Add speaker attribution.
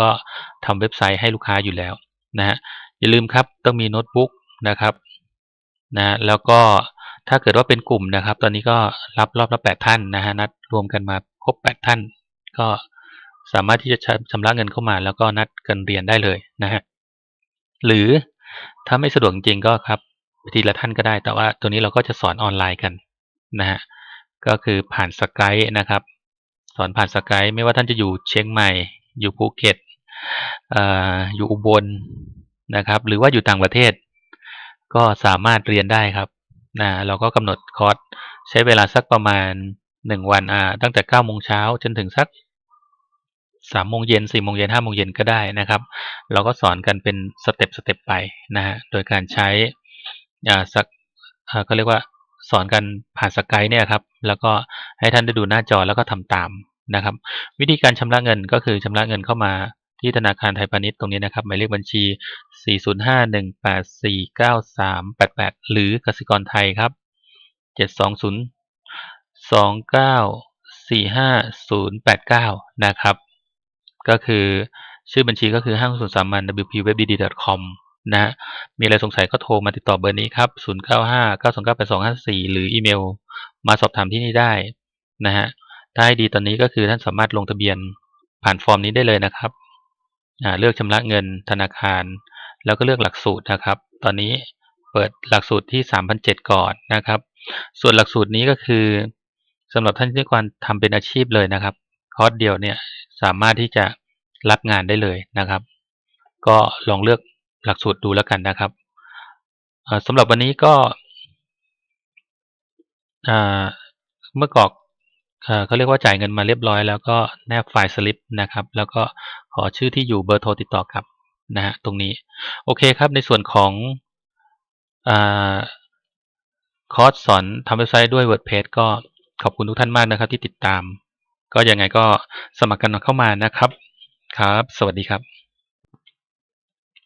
Speaker 1: ก็ทำเว็บไซต์ให้ลูกค้าอยู่แล้วนะฮะอย่าลืมครับต้องมีโน้ตบุ๊กนะครับนะแล้วก็ถ้าเกิดว่าเป็นกลุ่มนะครับ ตอนนี้ก็รับรอบละแปดท่านนะฮะนัดรวมกันมาครบแปดท่าน ก็สามารถที่จะชำระเงินเข้ามาแล้วก็นัดกันเรียนได้เลยนะฮะหรือถ้าไม่สะดวกจริงก็ครับทีละท่านก็ได้ แต่ว่าตัวนี้เราก็จะสอนออนไลน์กันนะฮะก็คือผ่านสกายนะครับ สอนผ่านสกายไม่ว่าท่านจะอยู่เชียงใหม่ อยู่ภูเก็ต อยู่อุบลนะครับ หรือว่าอยู่ต่างประเทศ ก็สามารถเรียนได้ครับนะเราก็กำหนดคอร์สใช้เวลาสักประมาณหนึ่งวันอ่าตั้งแต่เก้าโมงเช้าจนถึงสักสามโมงเย็นสี่โมงเย็นห้าโมงเย็นก็ได้นะครับ เราก็สอนกันเป็นสเต็ปสเต็ปไปนะฮะโดยการใช้อ่าสักอ่าก็เรียกว่าสอนกันผ่านสกายเนี่ยครับ แล้วก็ให้ท่านได้ดูหน้าจอแล้วก็ทำตามนะครับ วิธีการชำระเงินก็คือชำระเงินเข้ามา ที่ธนาคารไทยพาณิชย์ตรงนี้นะครับหมายเลขบัญชี 4051849388 หรือกสิกรไทยครับ 7202945089 นะครับ ก็คือชื่อบัญชีก็คือห้างสุนสามัญ wpwebdd.com นะ มีอะไรสงสัยก็โทรมาติดต่อเบอร์นี้ครับ 0959298254 หรืออีเมล มาสอบถามที่นี่ได้นะฮะถ้าให้ดีตอนนี้ก็คือท่านสามารถลงทะเบียนผ่านฟอร์มนี้ได้เลยนะครับ เลือกชำระเงินธนาคาร แล้วก็เลือกหลักสูตรนะครับ ตอนนี้เปิดหลักสูตรที่ 3,007 ก่อนนะครับ ส่วนหลักสูตรนี้ก็คือสำหรับท่านที่ต้องการทำเป็นอาชีพเลยนะครับ คอร์สเดียวเนี่ยสามารถที่จะรับงานได้เลยนะครับ ก็ลองเลือกหลักสูตรดูแล้วกันนะครับสำหรับวันนี้ก็เมื่อกรอกเขาเรียกว่าจ่ายเงินมาเรียบร้อย แล้วก็แนบไฟล์สลิปนะครับ แล้วก็ ขอชื่อที่อยู่เบอร์โทรติดต่อกลับนะฮะตรงนี้ โอเคครับในส่วนของอคอร์สสอนทำเว็บไซต์ด้วย WordPress ก็ขอบคุณทุกท่านมากนะครับที่ติดตาม ก็ยังไงก็สมัครกันเข้ามานะครับ ครับ สวัสดีครับ